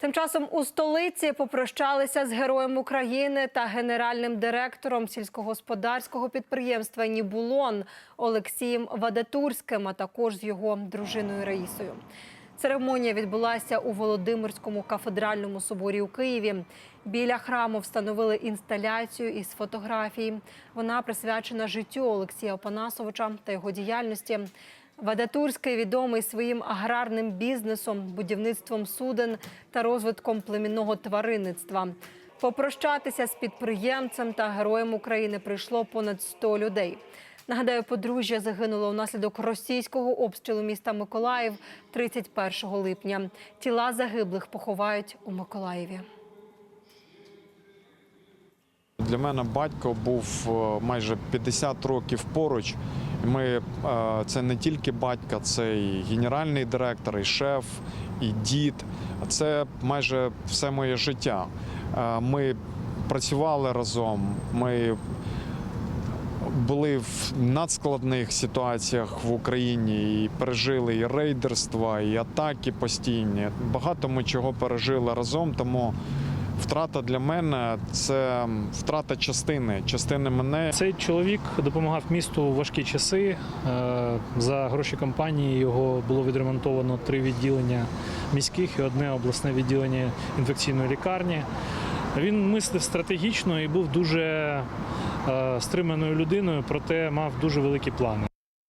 Тим часом у столиці попрощалися з героєм України та генеральним директором сільськогосподарського підприємства Нібулон Олексієм Вадатурським, а також з його дружиною Раїсою. Церемонія відбулася у Володимирському кафедральному соборі у Києві. Біля храму встановили інсталяцію із фотографій. Вона присвячена життю Олексія Опанасовича та його діяльності. Вадатурський відомий своїм аграрним бізнесом, будівництвом суден та розвитком племінного тваринництва. Попрощатися з підприємцем та героєм України прийшло понад 100 людей. Нагадаю, подружжя загинуло внаслідок російського обстрілу міста Миколаїв 31 липня. Тіла загиблих поховають у Миколаєві. Для мене батько був е, майже 50 років поруч. Ми е, це не тільки батька, це і генеральний директор, і шеф, і дід. Це майже все моє життя. Е, Ми працювали разом. Ми були в надскладних ситуаціях в Україні і пережили і рейдерства, і атаки постійні. Багато ми чого пережили разом, тому втрата для мене це втрата частини, частини мене. Цей чоловік допомагав місту у важкі часи. Е, За гроші компанії його було відремонтовано три відділення міських і одне обласне відділення інфекційної лікарні. Він мислив стратегічно і був дуже е, стриманою людиною, проте мав дуже великі плани.